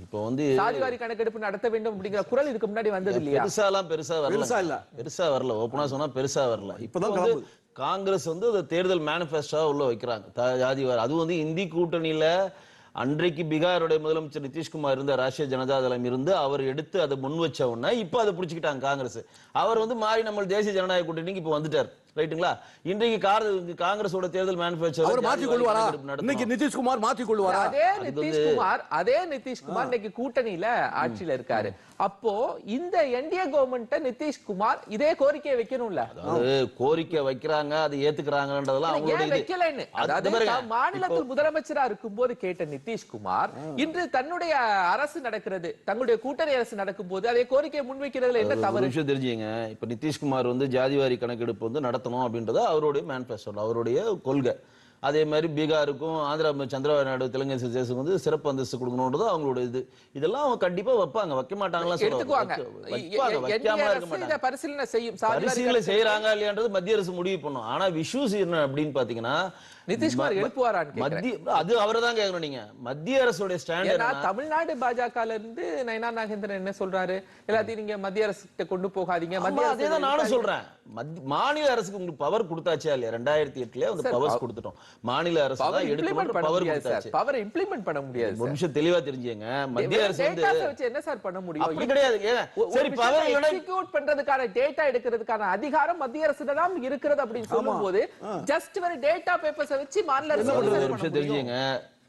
இப்போ வந்து சாதிவாரி கணக்கெடுப்பு நடத்த வேண்டும் அப்படிங்கிற குரல் இதுக்கு முன்னாடி வந்தது இல்லையா? பெருசாலாம் பெருசா வரல. பெருசா இல்ல. பெருசா வரல. ஓப்பனா சொன்னா பெருசா வரல. இப்போ இப்பதான் வந்து. காங்கிரஸ் வந்து அந்த தேர்தல் மேனிஃபெஸ்டோ உள்ள வைக்கிறாங்க. த- ஜாதி வாரி அது வந்து இந்தி கூட்டணியில அன்றைக்கு பீகாருடைய முதலமைச்சர் நிதிஷ்குமார் இருந்த ராஷ்டிரிய ஜனதா தளம் இருந்து அவர் எடுத்து அதை முன் வச்ச உடனே இப்போ அதை பிடிச்சிக்கிட்டாங்க காங்கிரஸ். அவர் வந்து மாறி நம்ம தேசிய ஜனநாயக கூட்டணிக்கு இப்போ வந்துட்டார். ரைட்டுங்களா? இன்றைக்கு கார் காங்கிரஸோட தேர்தல் மேனிஃபெஸ்டோ அவர் மாற்றிக் கொள்வாரா இன்னைக்கு நிதிஷ்குமார் மாற்றிக் கொள்வாரா அதே நிதிஷ்குமார் அதே நிதிஷ்குமார் இன்னைக்கு கூட்டணியில ஆட்சியில இருக்காரு. அப்போ இந்த என்டிஏ கவர்மெண்ட் நிதிஷ்குமார் இதே கோரிக்கையை வைக்கணும்ல? அதாவது கோரிக்கை வைக்கிறாங்க அதை ஏத்துக்கிறாங்கன்றதெல்லாம் அவங்களோட ஏன் இது. வைக்கலைன்னு? அதாவது மாநிலத்தில் முதலமைச்சரா இருக்கும்போது கேட்ட நிதிஷ்குமார் இன்று தன்னுடைய அரசு நடக்கிறது தங்களுடைய கூட்டணி அரசு நடக்கும்போது அதே கோரிக்கையை முன்வைக்கிறதுல என்ன தவறு? விஷயம் தெரிஞ்சுங்க. இப்ப நிதிஷ்குமார் வந்து ஜாதிவாரி கணக்கெடுப்பு வந்து நடத்தணும் அப்படின்றது அவருடைய மேனிஃபெஸ்டோ அவருடைய கொள்கை. அதே மாதிரி பீகாருக்கும் ஆந்திரா சந்திரபாபு நாயுடு தெலுங்கு தேசம் வந்து சிறப்பு அந்தஸ்து கொடுக்கணுன்றது அவங்களோட இது. இதெல்லாம் அவங்க கண்டிப்பா வைப்பாங்க. வைக்க மாட்டாங்களா சொல்ல எடுத்துக்குவாங்க. வைப்பாங்க. எ- எ- வைக்காம NDA இருக்க அரசு மாட்டாங்க. இதை பரிசீலனை செய்யும். பரிசீலனை செய்யறாங்க இல்லையான்றது மத்திய அரசு முடிவு பண்ணும். ஆனா விஷூஸ் என்ன அப்படின்னு பாத்தீங்கன்னா நிதிஷ்குமார் கேக்குறேன். மத்திய அது அவரை தான் கேட்கணும் நீங்க. மத்திய அரசுடைய ஸ்டாண்டர்ட் தமிழ்நாடு பாஜகல இருந்து நயனா நாகேந்திரன் என்ன சொல்றாரு? எல்லாத்தையும் நீங்க மத்திய அரசு கொண்டு போகாதீங்க. மத்திய அதேதான் நானும் அரசு சொல்றேன். மாநில அரசுக்கு உங்களுக்கு பவர் கொடுத்தாச்சா இல்லையா? ரெண்டாயிரத்தி எட்டுல சார், பவர்ஸ் பவ- கொடுத்துட்டோம். மாநில அரசு தான் எடுக்கணும் பவர் கொடுத்தாச்சு. பவர் இம்ப்ளிமெண்ட் பண்ண முடியாது ஒரு நிமிஷம் தெளிவா தெரிஞ்சுங்க. மத்திய அரசு வந்து என்ன சார் பண்ண முடியும்? அப்படி கிடையாது. சரி பவர் எக்ஸிக்யூட் பண்றதுக்கான டேட்டா எடுக்கிறதுக்கான அதிகாரம் மத்திய அரசு தான் இருக்கிறது அப்படின்னு சொல்லும்போது ஜஸ்ட் ஒரு டேட்டா பேப்பர்ஸ் வச்சு மாநில அரசு ஒரு நிமிஷம்? தெரிஞ்சுங்க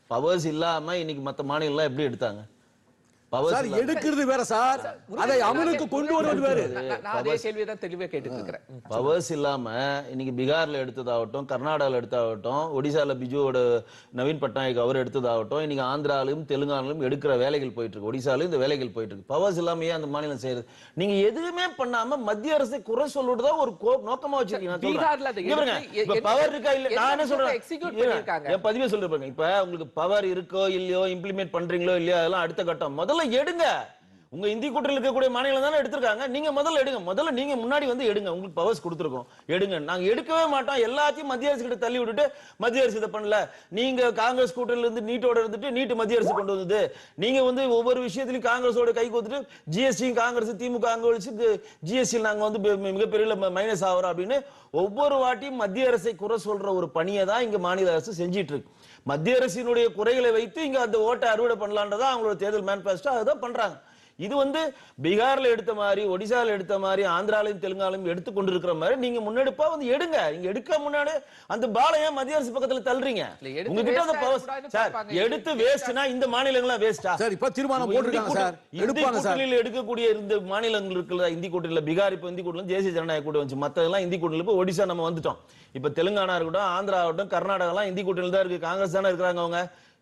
பவர்ஸ் இல்லாம இன்னைக்கு மத்த மாநிலம் எல்லாம் எப்படி எடுத்தாங்க? சார் எடுக்கிறது வேற சார். அதை அமலுக்கு கொண்டு வருவது வேறு நான் அதே கேள்வியை தான் தெளிவா கேட்டுட்டு இருக்கிறேன் ம். பவர்ஸ் இல்லாம இன்னைக்கு பீகார்ல எடுத்ததாகட்டும் கர்நாடகால எடுத்ததாகட்டும் ஒடிசால பிஜுவோட நவீன் பட்நாயக் அவர் எடுத்ததாகட்டும் இன்னைக்கு ஆந்திராலையும் தெலுங்கானாலும் எடுக்கிற வேலைகள் போயிட்டு இருக்கு ஒடிசாலையும் இந்த வேலைகள் போயிட்டு இருக்கு பவர்ஸ் இல்லாம ஏன் அந்த மாநிலம் செய்யறது. நீங்க எதுவுமே பண்ணாம மத்திய அரசை குறை சொல்லுறது தான் ஒரு கோ- நோக்கமா வச்சிருக்கீங்க பவர் இருக்கா இல்ல நான் என்ன சொல்றேன்? என் பதிவே சொல்றேன் பாருங்க இப்ப உங்களுக்கு பவர் இருக்கோ இல்லையோ இம்ப்ளிமெண்ட் பண்றீங்களோ இல்லையோ அதெல்லாம் அடுத்த கட்டம். முதல்ல எடுங்க. உங்க இந்தி கூட்டத்தில் இருக்கக்கூடிய மாநிலம் தானே எடுத்திருக்காங்க. நீங்க முதல்ல எடுங்க. முதல்ல நீங்க முன்னாடி வந்து எடுங்க. உங்களுக்கு பவர்ஸ் கொடுத்துருக்கோம். எடுங்க. நாங்க எடுக்கவே மாட்டோம். எல்லாத்தையும் மத்திய அரசு கிட்ட தள்ளி விட்டுட்டு மத்திய அரசு இதை பண்ணல. நீங்க காங்கிரஸ் கூட்டணியில இருந்து நீட்டோட இருந்துட்டு நீட்டு மத்திய அரசு கொண்டு வந்தது. நீங்க வந்து ஒவ்வொரு விஷயத்திலையும் காங்கிரஸோட கை கொடுத்துட்டு ஜிஎஸ்டி காங்கிரஸ் திமுக காங்கிரஸ் ஜிஎஸ்டி நாங்க வந்து மிகப்பெரிய மைனஸ் ஆகிறோம் அப்படின்னு ஒவ்வொரு வாட்டியும் மத்திய அரசை குறை சொல்ற ஒரு பணியை தான் இங்க மாநில அரசு செஞ்சிட்டு இருக்கு. மத்திய அரசினுடைய குறைகளை வைத்து இங்க அந்த ஓட்டை அறுவடை பண்ணலான்றதா அவங்களோட தேர்தல் மேனிபெஸ்டோ அதுதான் பண்றாங்க. இது வந்து பீகார்ல எடுத்த மாதிரி ஒடிசால எடுத்த மாதிரி ஆந்திராலையும் தெலுங்காலையும் எடுத்து கொண்டிருக்கிற மாதிரி நீங்க முன்னெடுப்பா வந்து எடுங்க. நீங்க எடுக்க முன்னாடி அந்த பாலைய மத்திய அரசு பக்கத்துல தள்ளுறீங்க? உங்ககிட்ட அந்த சார். எடுத்து வேஸ்ட்னா இந்த மாநிலங்களா வேஸ்டா சார் இப்ப தீர்மானம் போட்டிருக்காங்க சார். எடுப்பாங்க சார். எடுக்கக்கூடிய இந்த மாநிலங்கள் இருக்குல்ல இந்தி கூட்டணியில பீகார் இப்ப இந்தி கூட்டணியில் தேசிய ஜனநாயக கூட்டம் வந்துச்சு. மத்ததெல்லாம் இந்தி கூட்டணியில் இப்ப ஒடிசா நம்ம வந்துட்டோம். இப்ப தெலுங்கானா இருக்கட்டும் ஆந்திரா ஆகட்டும் கர்நாடகா எல்லாம் இந்தி கூட்டணியில் தான் இருக்கு. காங்கிரஸ் தானே இருக்கிறாங்க அவங்க.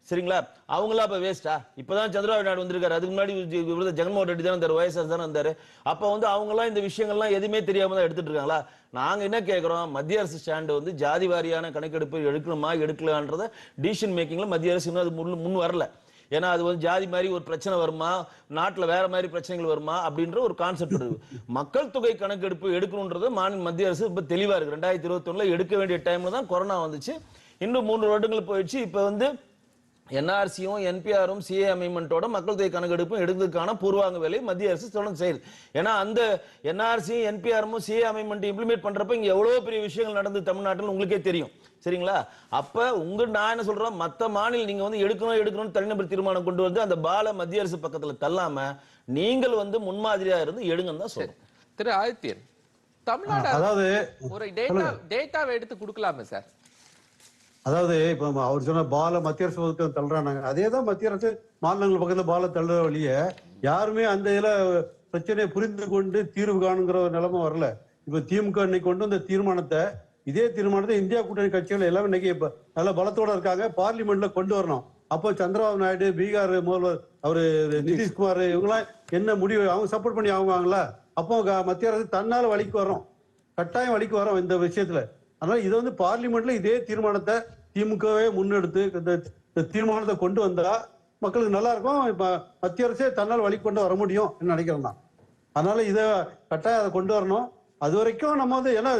சரிங்களா? அவங்களா இப்ப வேஸ்டா இப்பதான் சந்திரபாபு நாயுடு வந்திருக்காரு. அதுக்கு முன்னாடி ஜெ- ஜெகன்மோகன் ரெட்டி தான் இருந்தார் வயசாக தானே இருந்தாரு. அப்ப வந்து அவங்களாம் இந்த விஷயங்கள்லாம் எதுவுமே தெரியாம தான் எடுத்துட்டு இருக்காங்களா? நாங்க என்ன கேட்குறோம் மத்திய அரசு ஸ்டாண்டு வந்து ஜாதி வாரியான கணக்கெடுப்பு எடுக்கணுமா எடுக்கலான்றத டிசிஷன் மேக்கிங்ல மத்திய அரசு இன்னும் அது முன் முன் வரல. ஏன்னா அது வந்து ஜாதி மாதிரி ஒரு பிரச்சனை வருமா? நாட்டில் வேற மாதிரி பிரச்சனைகள் வருமா? அப்படின்ற ஒரு கான்செப்ட் இருக்கு மக்கள் தொகை கணக்கெடுப்பு எடுக்கணுன்றது மாநில மத்திய அரசு இப்போ தெளிவாக இருக்கு. ரெண்டாயிரத்தி இருபத்தொன்னில் எடுக்க வேண்டிய டைம்ல தான் கொரோனா வந்துச்சு. இன்னும் மூன்று வருடங்கள் போயிடுச்சு. இப்போ வந்து என்ஆர்சியும் என்பிஆரும் சிஏ அமெண்ட்மெண்ட்டோட மக்கள் தொகை கணக்கெடுப்பும் எடுக்கிறதுக்கான பூர்வாங்க வேலையை மத்திய அரசு தொடர்ந்து செய்யுது. ஏன்னா அந்த என்ஆர்சியும் என்பிஆரும் சிஏ அமெண்ட்மெண்ட் இம்ப்ளிமெண்ட் பண்றப்ப இங்க எவ்வளவு பெரிய விஷயங்கள் நடந்து தமிழ்நாட்டில் உங்களுக்கே தெரியும். சரிங்களா? அப்ப உங்க நான் என்ன சொல்றேன்? மத்த மாநிலம் நீங்க வந்து எடுக்கணும் எடுக்கணும்னு தனிநபர் தீர்மானம் கொண்டு வந்து அந்த பால மத்திய அரசு பக்கத்துல தள்ளாம நீங்கள் வந்து முன்மாதிரியா இருந்து எடுங்கன்னு தான் சொல்றோம். திரு ஆதித்யன் தமிழ்நாடு அதாவது ஒரு டேட்டா டேட்டாவை எடுத்து கொடுக்கலாமே சார்? அதாவது இப்ப அவர் சொன்ன பால மத்திய அரசு தள்ளுறாங்க அதே தான் மத்திய அரசு மாநிலங்கள் பக்கத்துல பால தள்ளுற வழிய யாருமே அந்த இதுல பிரச்சனையை புரிந்து கொண்டு தீர்வு காணுங்கிற ஒரு நிலைமை வரல. இப்ப திமுக இன்னைக்கு கொண்டு வந்த தீர்மானத்தை இதே தீர்மானத்தை இந்தியா கூட்டணி கட்சிகள் எல்லாமே இன்னைக்கு இப்ப நல்ல பலத்தோட இருக்காங்க. பார்லிமெண்ட்ல கொண்டு வரணும். அப்போ சந்திரபாபு நாயுடு பீகார் முதல்வர் அவரு நிதிஷ்குமார் இவங்கெல்லாம் என்ன முடிவு? அவங்க சப்போர்ட் பண்ணி ஆகுவாங்களா அப்போ மத்திய அரசு தன்னால வழிக்கு வரோம் கட்டாயம் வழிக்கு வரோம் இந்த விஷயத்துல. அதனால இது வந்து பார்லிமெண்ட்ல இதே தீர்மானத்தை திமுகவே முன்னெடுத்து இந்த தீர்மானத்தை கொண்டு வந்தா மக்களுக்கு நல்லா இருக்கும். இப்ப மத்திய அரசே தன்னால் வழி கொண்டு வர முடியும் நினைக்கிறேன் நான். அதனால இதை கட்டாயம் அதை கொண்டு வரணும். அது வரைக்கும் நம்ம வந்து ஏன்னா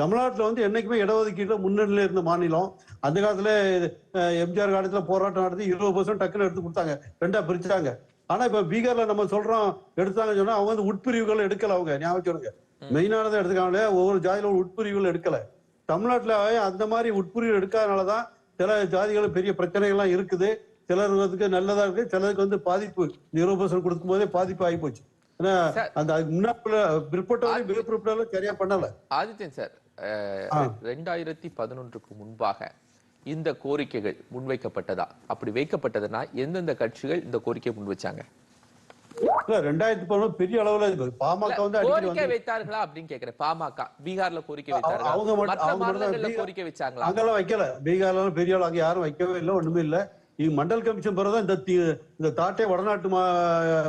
தமிழ்நாட்டுல வந்து என்னைக்குமே இடஒதுக்கீட்டுல முன்னணியில இருந்த மாநிலம். அந்த காலத்துல எம்ஜிஆர் காலத்துல போராட்டம் நடத்தி இருபது பர்சன்ட் டக்குன்னு எடுத்து கொடுத்தாங்க. ரெண்டா பிரிச்சாங்க. ஆனா இப்ப பீகார்ல நம்ம சொல்றோம் எடுத்தாங்கன்னு சொன்னா அவங்க வந்து உட்பிரிவுகள் எடுக்கல அவங்க. ஞாபகம் சொல்லுங்க மெயினானதை எடுத்துக்காங்களே ஒவ்வொரு ஜாதியில ஒரு உட்பிரிவுகள் எடுக்கல. தமிழ்நாட்டுல அந்த மாதிரி உட்பிரிவு எடுக்காதனாலதான் சில ஜாதிகள் பெரிய பிரச்சனைகள்லாம் இருக்குது சிலருக்கு நல்லதா இருக்கு சிலருக்கு வந்து பாதிப்பு பர்சன்ட் கொடுக்கும் போதே பாதிப்பு ஆகி போச்சு ஏன்னா. அந்த முன்னாடி பிற்பட்டவரை சரியா பண்ணல ஆதித்யன் சார். ரெண்டாயிரத்தி பதினொன்றுக்கு முன்பாக இந்த கோரிக்கைகள் முன்வைக்கப்பட்டதா அப்படி வைக்கப்பட்டதுன்னா எந்தெந்த கட்சிகள் இந்த கோரிக்கையை முன் வச்சாங்க ரெண்டாயிரத்தி பதினொன்று பெரிய அளவுல பாமக வந்து கோரிக்கை வந்து வைத்தார்களா அப்படின்னு கேக்குறேன். பாமக பீகார்ல கோரிக்கை மற்ற அவங்க மட்டும் கோரிக்கை வச்சாங்களா? அங்கெல்லாம் வைக்கல. பீகார்ல பெரிய அளவு அங்க யாரும் வைக்கவே இல்லை ஒண்ணுமே இல்ல. இங்க மண்டல் கமிஷன் பிறகுதான் இந்த தி- இந்த தாட்டே வடநாட்டு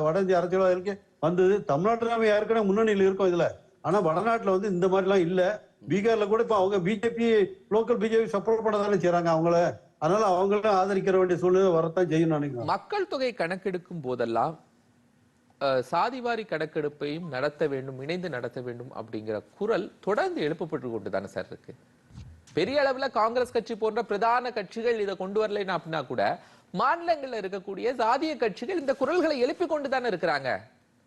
வட இந்திய அரசியல்வாதிகளுக்கு வந்தது. தமிழ்நாட்டுல நம்ம ஏற்கனவே முன்னணியில் இருக்கோம் இதுல. ஆனா வடநாட்டுல வந்து இந்த மாதிரி எல்லாம் இல்ல. பீகார்ல கூட இப்ப அவங்க பிஜேபி லோக்கல் பிஜேபி சப்போர்ட் பண்ண தானே செய்றாங்க அவங்கள. அதனால அவங்களும் ஆதரிக்கிற வேண்டிய சூழ்நிலை வரத்தான் செய்யும் நினைக்கிறேன். மக்கள் தொகை கணக்கெடுக்கும் போதெல்லாம் சாதிவாரி கணக்கெடுப்பையும் நடத்த வேண்டும் இணைந்து நடத்த வேண்டும் அப்படிங்கிற குரல் தொடர்ந்து எழுப்பப்பட்டு கொண்டு தானே சார் இருக்கு. பெரிய அளவுல காங்கிரஸ் கட்சி போன்ற பிரதான கட்சிகள் இதை கொண்டு வரலைன்னா அப்படின்னா கூட மாநிலங்கள்ல இருக்கக்கூடிய சாதிய கட்சிகள் இந்த குரல்களை எழுப்பி கொண்டு தானே இருக்கிறாங்க.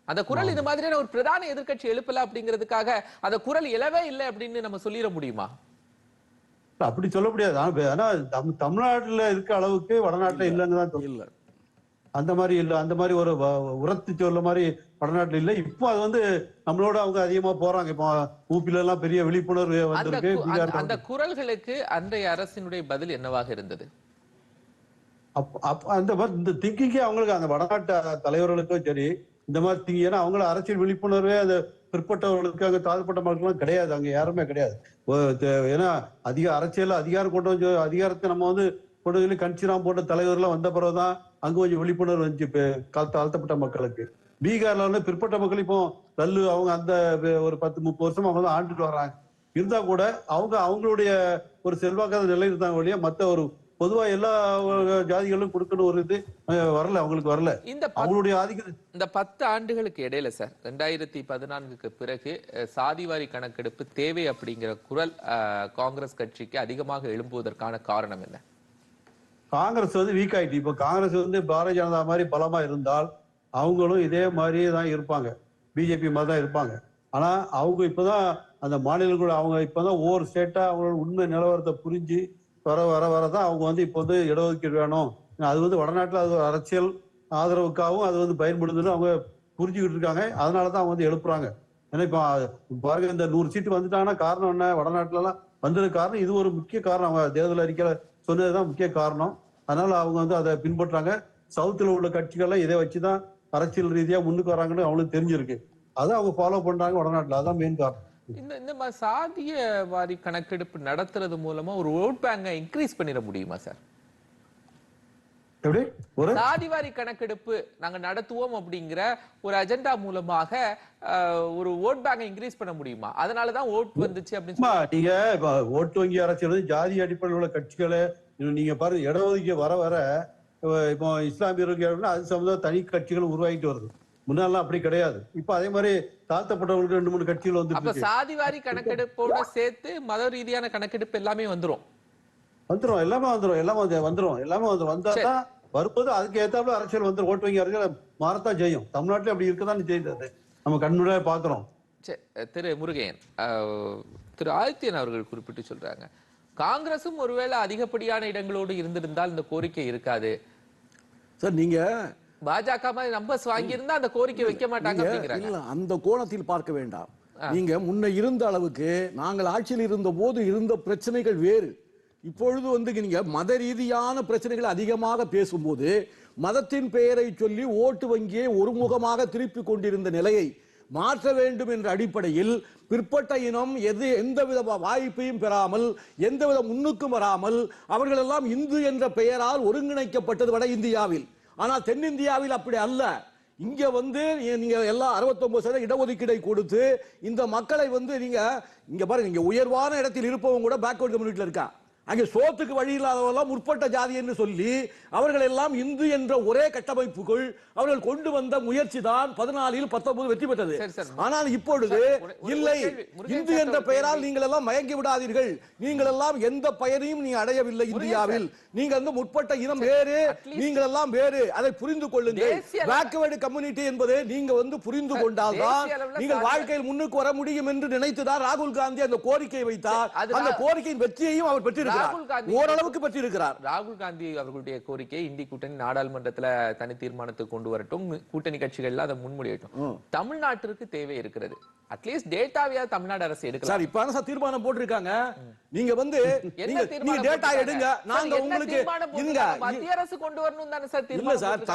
அந்த குரல் இது மாதிரியான ஒரு பிரதான எதிர்க்கட்சி எழுப்பல அப்படிங்கிறதுக்காக அந்த குரல் எழவே இல்லை அப்படின்னு நம்ம சொல்லிட முடியுமா? அப்படி சொல்ல முடியாது. ஆனா- ஆனா தம்- தமிழ்நாட்டுல இருக்க அளவுக்கு வடநாட்டுல இல்லைன்னு தான். இல்ல. அந்த மாதிரி இல்ல அந்த மாதிரி ஒரு உரத்து சொல்ல மாதிரி வடநாட்டுல இல்ல. இப்போ அது வந்து நம்மளோட அவங்க அதிகமா போறாங்க. இப்போ ஊப்பில எல்லாம் பெரிய விழிப்புணர்வு வந்திருக்கு அந்த- குரல்களுக்கு அன்றைய அரசினுடைய பதில் என்னவாக இருந்தது? அந்த மாதிரி இந்த திங்கிங்கே அவங்களுக்கு அந்த வடநாட்டு தலைவர்களுக்கும் சரி இந்த மாதிரி திங்கி ஏன்னா அவங்கள அரசியல் விழிப்புணர்வே அந்த பிற்பட்டவர்களுக்கு அங்க தாழ்த்தப்பட்ட மக்களும் கிடையாது. அங்க யாருமே கிடையாது. ஏன்னா அதிக அரசியல் அதிகாரம் கொண்டு வந்து அதிகாரத்தை நம்ம வந்து கொண்டு வந்து கட்சிராம் போன்ற தலைவர்லாம் வந்த பிறகுதான் அங்க கொஞ்சம் விழிப்புணர்வு வந்துச்சு இப்ப கால் தாழ்த்தப்பட்ட மக்களுக்கு. பீகார்ல வந்து பிற்பட்ட மக்கள் இப்போ தள்ளு அவங்க அந்த ஒரு பத்து முப்பது வருஷம் அவங்க வந்து ஆண்டுட்டு வர்றாங்க இருந்தா கூட அவங்க அவங்களுடைய ஒரு செல்வாக்காத நிலை இருந்தாங்க ஒழிய மத்த ஒரு பொதுவா எல்லா ஜாதிகளும் கொடுக்கணும் ஒரு இது வரல அவங்களுக்கு வரல. இந்த அவங்களுடைய ஆதிக்க இந்த பத்து ஆண்டுகளுக்கு இடையில சார் ரெண்டாயிரத்தி பதினான்குக்கு பிறகு சாதிவாரி கணக்கெடுப்பு தேவை அப்படிங்கிற குரல் காங்கிரஸ் கட்சிக்கு அதிகமாக எழும்புவதற்கான காரணம் என்ன? காங்கிரஸ் வந்து வீக் ஆயிட்டு. இப்போ காங்கிரஸ் வந்து பாரதிய ஜனதா மாதிரி பலமா இருந்தால் அவங்களும் இதே மாதிரியே தான் இருப்பாங்க. பிஜேபி மாதிரி தான் இருப்பாங்க. ஆனா அவங்க இப்பதான் அந்த மாநிலங்களோட அவங்க இப்பதான் ஒவ்வொரு ஸ்டேட்டா அவங்களோட உண்மை நிலவரத்தை புரிஞ்சு வர வர வரதான் அவங்க வந்து இப்போ வந்து இடஒதுக்கீடு வேணும். அது வந்து வடநாட்டில் அது அரசியல் ஆதரவுக்காகவும் அது வந்து பயன்படுதுன்னு அவங்க புரிஞ்சுக்கிட்டு இருக்காங்க. அதனாலதான் அவங்க வந்து எழுப்புறாங்க. ஏன்னா இப்போ பாருங்க இந்த நூறு சீட்டு வந்துட்டாங்கன்னா காரணம் என்ன? வடநாட்டிலலாம் வந்தது காரணம் இது ஒரு முக்கிய காரணம். அவங்க தேர்தல் அறிக்கையில சொன்னதுதான் முக்கிய காரணம். அதனால அவங்க வந்து அதை பின்பற்றாங்க. சவுத்துல உள்ள கட்சிகள்லாம் இதை வச்சுதான் அரசியல் ரீதியா முன்னுக்கு வராங்கன்னு அவங்களுக்கு தெரிஞ்சிருக்கு. அதை அவங்க ஃபாலோ பண்றாங்க வடநாட்டுல. அதான் மெயின் காரணம். இந்த இந்த மாதிரி சாதிய வாரி கணக்கெடுப்பு நடத்துறது மூலமா ஒரு ஓட் பேங்கை இன்க்ரீஸ் பண்ணிட முடியுமா சார் சாதிவாரி கணக்கெடுப்பு நாங்க நடத்துவோம் அப்படிங்கிற ஒரு அஜெண்டா மூலமாக ஒரு ஓட் பேங்கை இன்க்ரீஸ் பண்ண முடியுமா? அதனாலதான் ஓட் வந்துச்சு அப்படின்னு நீங்க ஓட்டு வங்கி அரசியல் ஜாதி அடிப்படையில் உள்ள கட்சிகளை நீங்க பாருங்க இடஒதுக்கீடு வர வர இப்ப இஸ்லாமியர்கள் அது சம்பந்தம் தனி கட்சிகள் உருவாகிட்டு வருது. முன்னாலாம் அப்படி கிடையாது. இப்ப அதே மாதிரி தாழ்த்தப்பட்டவங்களுக்கு ரெண்டு மூணு கட்சிகள் வந்து சாதிவாரி கணக்கெடுப்போட சேர்த்து மத ரீதியான கணக்கெடுப்பு எல்லாமே வந்துரும். வந்துரும். எல்லாமே வந்துரும். எல்லாமே வந்து- வந்துரும். எல்லாமே வந்துரும் வந்தா தான் வரும்போது அதுக்கு ஏத்தாப்புல அரசியல் வந்து ஓட்டு வங்கி அரசியல் மாறத்தான் செய்யும். தமிழ்நாட்டுல அப்படி இருக்கதான் செய்யுது அது நம்ம கண்முறையா பாக்குறோம் சரி, திரு முருகையன் திரு ஆதித்யன் அவர்கள் குறிப்பிட்டு சொல்றாங்க. காங்கிரசும் ஒருவேளை அதிகப்படியான இடங்களோடு இருந்திருந்தால் இந்த கோரிக்கை இருக்காது. சார் நீங்க பாஜக மாதிரி நம்பர்ஸ் வாங்கியிருந்தா அந்த கோரிக்கை வைக்க மாட்டாங்க இல்ல அந்த கோணத்தில் பார்க்க வேண்டாம். நீங்க முன்ன இருந்த அளவுக்கு நாங்கள் ஆட்சியில் இருந்த போது இருந்த பிரச்சனைகள் வேறு. இப்பொழுது வந்து நீங்க மத ரீதியான பிரச்சனைகள் அதிகமாக பேசும்போது மதத்தின் பெயரை சொல்லி ஓட்டு வங்கியை ஒருமுகமாக திருப்பி கொண்டிருந்த நிலையை மாற்ற வேண்டும் என்ற அடிப்படையில் பிற்பட்ட இனம் எது எந்தவித வா- வாய்ப்பையும் பெறாமல் எந்தவித முன்னுக்கும் வராமல் அவர்களெல்லாம் இந்து என்ற பெயரால் ஒருங்கிணைக்கப்பட்டது வட இந்தியாவில். ஆனால் தென்னிந்தியாவில் அப்படி அல்ல. இங்க வந்து நீங்க எல்லாம் 69% சதவீத இடஒதுக்கீடை கொடுத்து இந்த மக்களை வந்து நீங்க இங்க பாருங்க இங்க உயர்வான இடத்தில் இருப்பவங்க கூட பேக்வர்ட் கம்யூனிட்டியில் இருக்கா? அங்கே சோத்துக்கு வழி இல்லாதவெல்லாம் முற்பட்ட ஜாதி என்று சொல்லி அவர்கள் எல்லாம் இந்து என்ற ஒரே கட்டமைப்புக்குள் அவர்கள் கொண்டு வந்த முயற்சி தான் பதினாலில் பத்தொன்பது வெற்றி பெற்றது. ஆனால் இப்பொழுது இல்லை. இந்து என்ற பெயரால். நீங்கள் எல்லாம் மயங்கி விடாதீர்கள். நீங்கள் எல்லாம் எந்த பயனையும் நீ அடையவில்லை இந்தியாவில். நீங்க வந்து முற்பட்ட இனம் வேறு நீங்கள் எல்லாம் வேறு. அதை புரிந்து கொள்ளுங்கள். பேக்வேர்டு கம்யூனிட்டி என்பது நீங்க வந்து புரிந்து கொண்டால்தான் நீங்கள் வாழ்க்கையில் முன்னுக்கு வர முடியும் என்று நினைத்துதான் ராகுல் காந்தி அந்த கோரிக்கையை வைத்தார். அந்த கோரிக்கையின் வெற்றியையும் அவர் பெற்றிருக்கிறார். காந்தி- ஓரளவுக்கு பெற்றிருக்கிறார். ராகுல் காந்தி அவர்களுடைய கோரிக்கை இந்தி கூட்டணி நாடாளுமன்றத்துல தனி தீர்மானத்துக்கு கொண்டு வரட்டும். கூட்டணி கட்சிகள்ல அதை முன்மொழியட்டும். தமிழ்நாட்டிற்கு தேவை இருக்கிறது. அட்லீஸ்ட் டேட்டாவையா தமிழ்நாடு அரசு எடுக்கலாம். சார் இப்ப சார் தீர்மானம் போட்டிருக்காங்க. நீங்க வந்து நீங்க டேட்டா? எடுங்க. நாங்க உங்களுக்கு இருங்க? மத்திய அரசு கொண்டு வரணும் தானே சார் இல்ல சார் போட்டிருக்காங்க.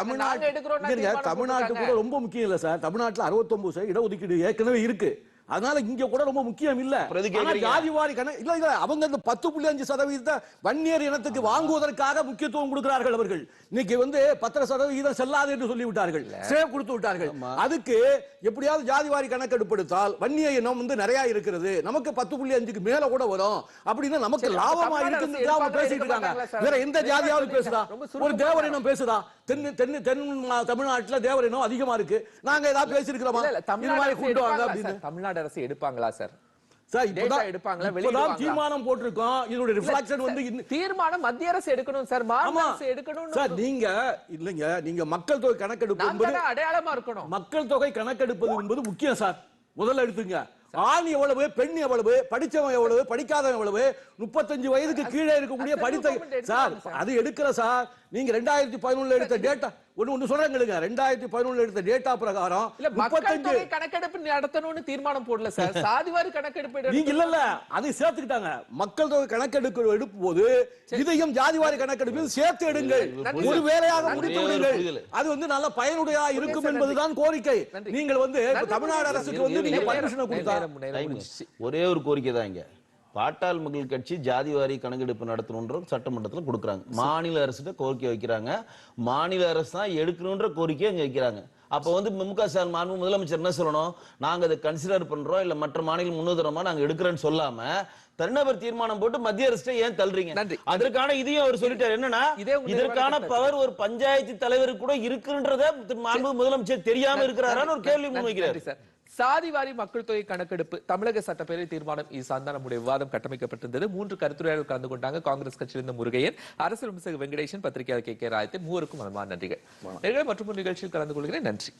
நாங்க தமிழ்நாட்டு கூட. ரொம்ப முக்கியம் இல்ல சார். தமிழ்நாட்டுல 69 சதவீத இடஒதுக்கீடு ஏற்கனவே இருக்கு. அதனால இங்க கூட ரொம்ப முக்கியம் இல்ல. அப்புறம் எதுக்கு ஆனா கேக்குறீங்க? ஜாதி வாரி கணக்கு இல்ல இல்ல அவங்க இந்த பத்து புள்ளி அஞ்சு சதவீதத்தை வன்னியர் இனத்துக்கு வாங்குவதற்காக முக்கியத்துவம் கொடுக்கிறார்கள் அவர்கள். இன்னைக்கு வந்து பத்திர சதவீதம் செல்லாது என்று சொல்லி விட்டார்கள் சேவ் கொடுத்து விட்டார்கள். அதுக்கு எப்படியாவது ஜாதி வாரி கணக்கெடுப்பு எடுத்தால் வன்னிய இனம் வந்து நிறைய இருக்கிறது. நமக்கு பத்து புள்ளி அஞ்சுக்கு மேல கூட வரும். அப்படின்னு நமக்கு லாபமா எடுப்பாங்களா, பேசிட்டு இருக்காங்க? வேற எந்த ஜாதியாவது பேசுதா? ஒரு தேவர் இனம் பேசுதா? தென் தென் தென் தமிழ்நாட்டுல தேவர் இனம் அதிகமா இருக்கு. நாங்க ஏதாவது இது தமிழ்நாடு கொண்டு வாங்க அப்படின்னு? தமிழ்நாடு அரசு எடுப்பாங்களா சார்? தீர்மானம் போட்டிருக்கோம். இதனுடைய ரிஃப்ளெக்ஷன் வந்து தீர்மானம் மத்திய அரசு எடுக்கணும் சார். மாநில அரசு எடுக்கணும் சார் நீங்க இல்லைங்க நீங்க மக்கள் தொகை கணக்கெடுப்பு அடையாளமா இருக்கணும். மக்கள் தொகை கணக்கெடுப்பது என்பது முக்கியம் சார். முதல்ல எடுத்துங்க. ஆண் எவ்வளவு பெண் எவ்வளவு படிச்சவன் எவ்வளவு படிக்காதவன் எவ்வளவு முப்பத்தஞ்சு வயதுக்கு கீழே இருக்கக்கூடிய படித்த சார். அது எடுக்கிற சார். நீங்க ரெண்டாயிரத்தி பதினொன்னுல எடுத்த டேட்டா ஒண்ணு ஒண்ணு சொல்றேங்க ரெண்டாயிரத்தி பதினொன்னுல எடுத்த டேட்டா பிரகாரம் இல்ல மக்கள் முப்பத்தஞ்சு தொகை கணக்கெடுப்பு நடத்தணும்னு தீர்மானம் போடல சார். சாதிவாரி கணக்கெடுப்பு நீங்க இல்ல இல்ல அதை சேர்த்துக்கிட்டாங்க. மக்கள் தொகை கணக்கெடுப்பு எடுக்கும் போது இதையும் ஜாதிவாரி கணக்கெடுப்பில் சேர்த்து எடுங்கள். ஒரு. வேலையாக. முடித்து விடுங்கள். அது வந்து நல்ல பயனுடையதா இருக்கும் என்பதுதான் கோரிக்கை. நீங்கள் வந்து தமிழ்நாடு. அரசுக்கு வந்து நீங்க பர்மிஷனை கொடுத்தா ஒரே ஒரு கோரிக்கை தான் இங்க. பாட்டாள் மக்கள் கட்சி ஜாதிவாரி கணக்கெடுப்பு நடத்தணுன்ற சட்டமன்றத்துல கொடுக்குறாங்க. மாநில அரசுகிட்ட கோரிக்கை வைக்கிறாங்க. மாநில அரசு தான் எடுக்கணுன்ற கோரிக்கையை இங்க வைக்கிறாங்க. அப்ப வந்து மு க ஸ்டாலின் மாண்பு முதலமைச்சர் என்ன சொல்லணும்? நாங்க அதை கன்சிடர் பண்றோம் இல்ல மற்ற மாநிலம் முன்னுதாரணமா நாங்க எடுக்கிறோன்னு சொல்லாம தனிநபர் தீர்மானம் போட்டு மத்திய அரசு ஏன் தள்ளுறீங்க. அதற்கான இதையும் அவர் சொல்லிட்டார். என்னன்னா இதற்கான பவர் ஒரு பஞ்சாயத்து தலைவருக்கு கூட இருக்குன்றத மாண்பு முதலமைச்சர் தெரியாம இருக்கிறாரான்னு ஒரு கேள்வி முன்வைக்கிறார் சார். சாதிவாரி மக்கள் தொகை கணக்கெடுப்பு தமிழக சட்டப்பேரவை தீர்மானம் இது சார்ந்த நம்முடைய விவாதம் கட்டமைக்கப்பட்டிருந்தது. மூன்று கருத்துரையாளர்கள் கலந்து கொண்டாங்க. காங்கிரஸ் கட்சியிலிருந்து முருகையன் அரசியல் விமர்சக வெங்கடேசன் பத்திரிகையாளர் கே கே ராயத்தின் மூவருக்கும் மனமான நன்றிகள். மற்றும் நிகழ்ச்சியில் கலந்து கொள்கிறேன். நன்றி.